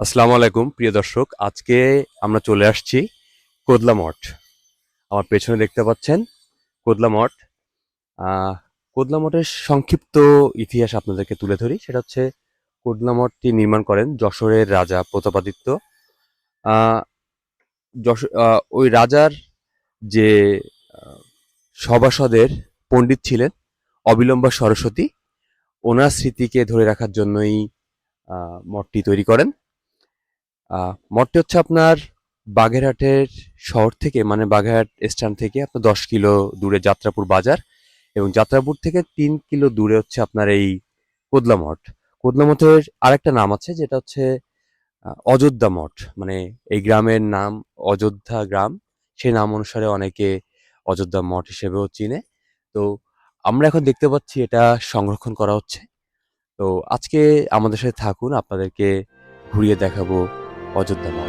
আসসালামু আলাইকুম, প্রিয় দর্শক। আজকে আমরা চলে আসছি কোদলা মঠ। আমার পেছনে দেখতে পাচ্ছেন কোদলা মঠ। কোদলা মঠের সংক্ষিপ্ত ইতিহাস আপনাদেরকে তুলে ধরি। সেটা হচ্ছে কোদলা মঠটি নির্মাণ করেন যশোরের রাজা প্রতাপাদিত্য। যশো- ওই রাজার যে সভাসদের পণ্ডিত ছিলেন অবিলম্বা সরস্বতী, ওনার স্মৃতিকে ধরে রাখার জন্যই মঠটি তৈরি করেন। মঠটি হচ্ছে আপনার বাগেরহাটের শহর থেকে মানে বাগেরহাট স্ট্যান্ড থেকে আপনার দশ কিলো দূরে যাত্রাপুর বাজার এবং যাত্রাপুর থেকে তিন কিলো দূরে হচ্ছে আপনার এই কোদলা মঠ। কোদলা মঠের আরেকটা নাম আছে যেটা হচ্ছে অযোধ্যা মঠ। মানে এই গ্রামের নাম অযোধ্যা গ্রাম। সেই নাম অনুসারে অনেকে অযোধ্যা মঠ হিসেবেও চিনে। তো আমরা এখন দেখতে পাচ্ছি এটা সংরক্ষণ করা হচ্ছে। তো আজকে আমাদের সাথে থাকুন, আপনাদেরকে ঘুরিয়ে দেখাবো অযোধ্যা মঠ।